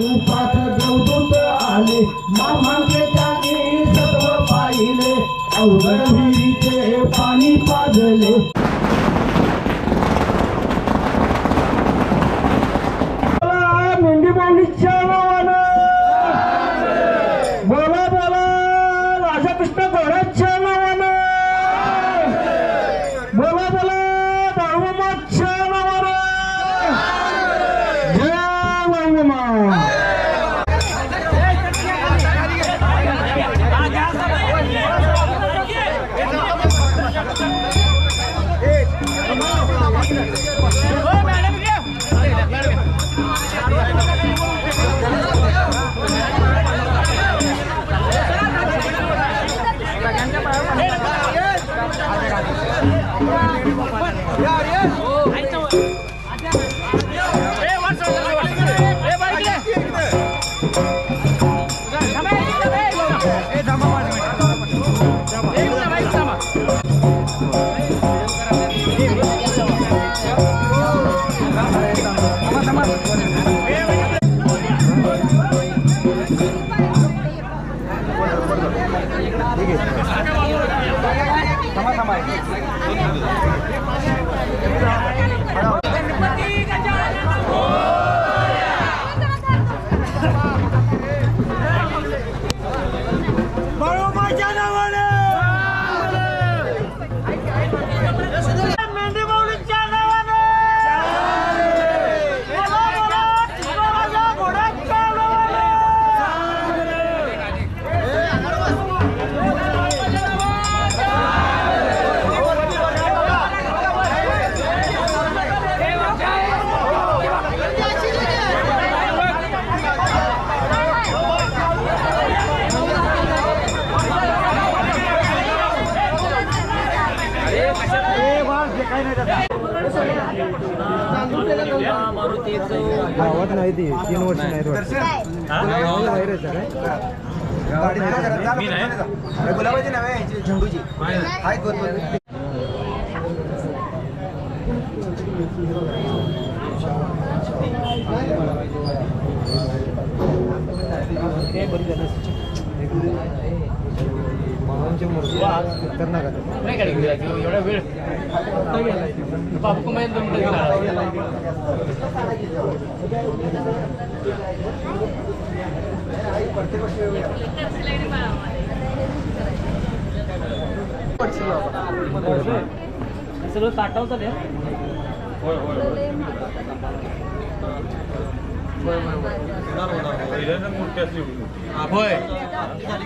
रूपात देवदूत आले. मामांचे त्याने सत्व पाहिले. अवघड विहिरीचे पाणी पाजले. गावात नाही ती तीन वर्ष नाही गुलाबाची नावे यांची झेंडूची. आहेत एवढा वेळ. बापू माहिती दोन सगळं साठवतात होय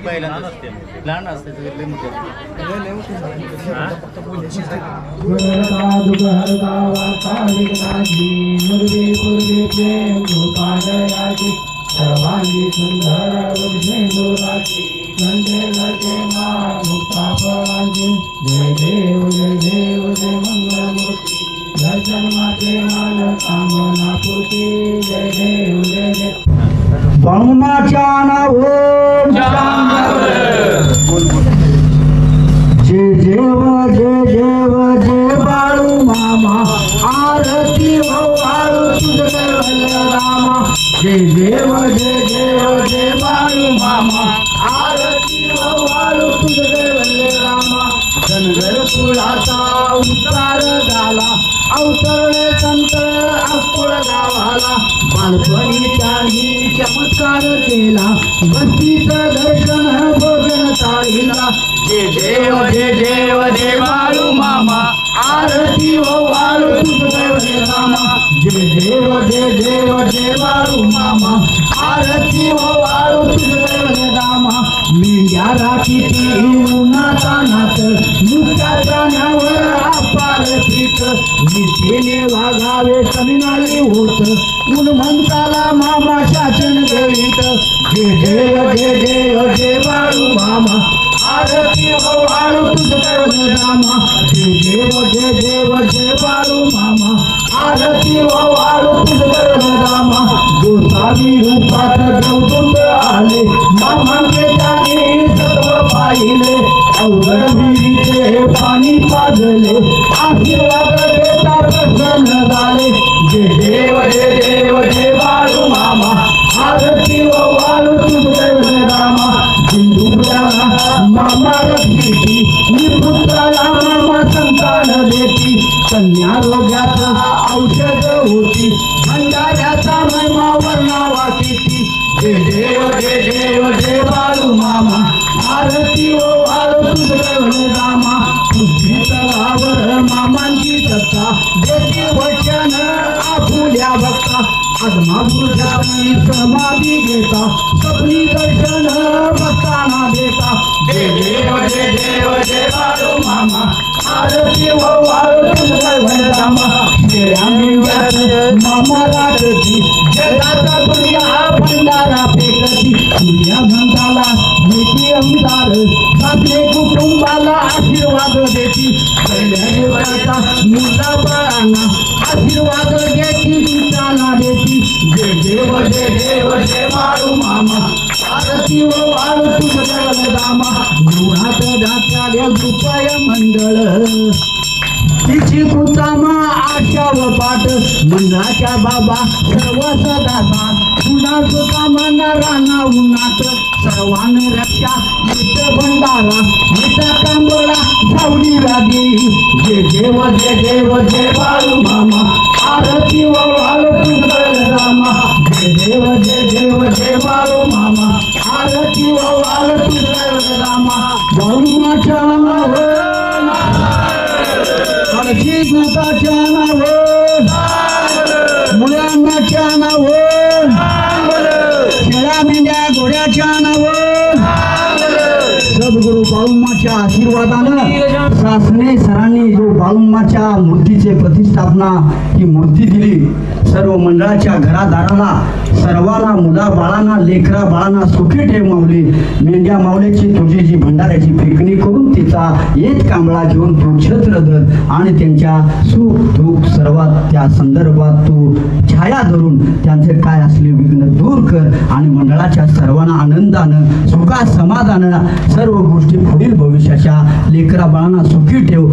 पहिल्यांदा लहान असते तिकडे सर्वांगी सुंदर वृषेंदुराची घंटे लगे मा मुक्ता जय देव जय देव जय मंगलमूर्ती जय जन्माचे मान देव जय उतार झाला. अवतरले संत अकोळ गावाला. बालपणी त्याही चमत्कार केला. बस्तीच दर्शन भोजन चाळीला जय देव जय देव देवाळू मामा. आरती हो बाळू रामा जय देव जय देव जय बाळू मामा. आरती हो वाळू तुझ रामा मेंढ्या राखीची उन्हाचा नाच मुक्या प्राण्यावर तिने वाघावे समिनाली होत गुण म्हणताला मामा शासन करीत जे जय जय जय जय बाळू मामा. आरती हो बाळू तुझ रामा जय देव जय देव जय बाळू मामा. आरती हो बाळू तुझ रामा गोसावी रूपात गौतम आले. मामांचे त्याने सत्व पाहिले. अवघड विहिरीचे पाणी पाजले. आशीर्वाद देती. कन्या रोग्याच औषध होती. भंडाऱ्याचा महिमा वर्णा किती जय देव जय देव जय बाळू मामा. आरती ओ बाळू तुझ रामा पृथ्वी तलावर मामांची सत्ता. देती वचन आपुल्या भक्ता. आत्मा पुरुषाची समाधी घेता. स्वप्नी दर्शन भक्तांना देता. जय देव जय देव जय बाळू आरती व धामा तुझ मामा रागती जगाचा दुनिया भंडारा फेकती. दुनिया भंडाला भेटी अंधार सासरे कुटुंबाला आशीर्वाद देती. पहिल्या देवाचा मुला बाळांना आशीर्वाद घेती देती. जय देव जय देव जय बाळू मामा. आरती व वाळू मंडळ तिची कुतामा आशा व मंदाच्या बाबा सर्व सदाचा पुन्हा सुतामान राणा उन्हात. सर्वान रक्षा मित भंडारा मित कांबळा सावलीला देई जय देव जय देव जय बाळू मामा. आरती व वाळू तुझं रामा. जय देव जय नाताच्या नावं मुलांनाच्या नावं शेळ्या मेंढ्या घोड्याच्या नावं सद्गुरु बाळुमाच्या आशीर्वादानं शासने सरांनी जो बाळुमाच्या मूर्तीचे प्रतिष्ठापना ही मूर्ती दिली. सर्व मंडळाच्या घरादाराला सर्वांना मुला बाळांना लेकरा बाळांना सुखी ठेव माऊली. मेंढ्या माऊलीची तुझी जी भंडाऱ्याची फेकणी करून तिचा एक कांबळा घेऊन तू छत्र धर आणि त्यांच्या सुख दुःख सर्वात त्या संदर्भात तू छाया धरून त्यांचे काय असले विघ्न दूर कर आणि मंडळाच्या सर्वांना आनंदानं सुखा समाधानं सर्व गोष्टी पुढील भविष्याच्या लेकरा बाळांना सुखी ठेव.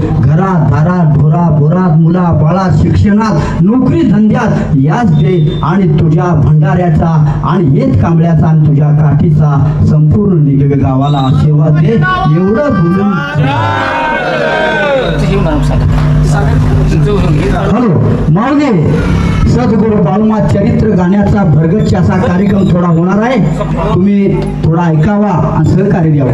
मुला बाळा शिक्षणात नोकरी धंद्यात याच दे आणि तुझ्या भंडाऱ्याचा आणि येत कांबळ्याचा आणि तुझ्या काठीचा संपूर्ण निगड गावाला आशीर्वाद दे. एवढं बोलून हॅलो माऊली सद्गुरु बाळुमा चरित्र गाण्याचा भरगच्छ असा कार्यक्रम थोडा होणार आहे. तुम्ही थोडा ऐकावा आणि सहकार्य द्यावा.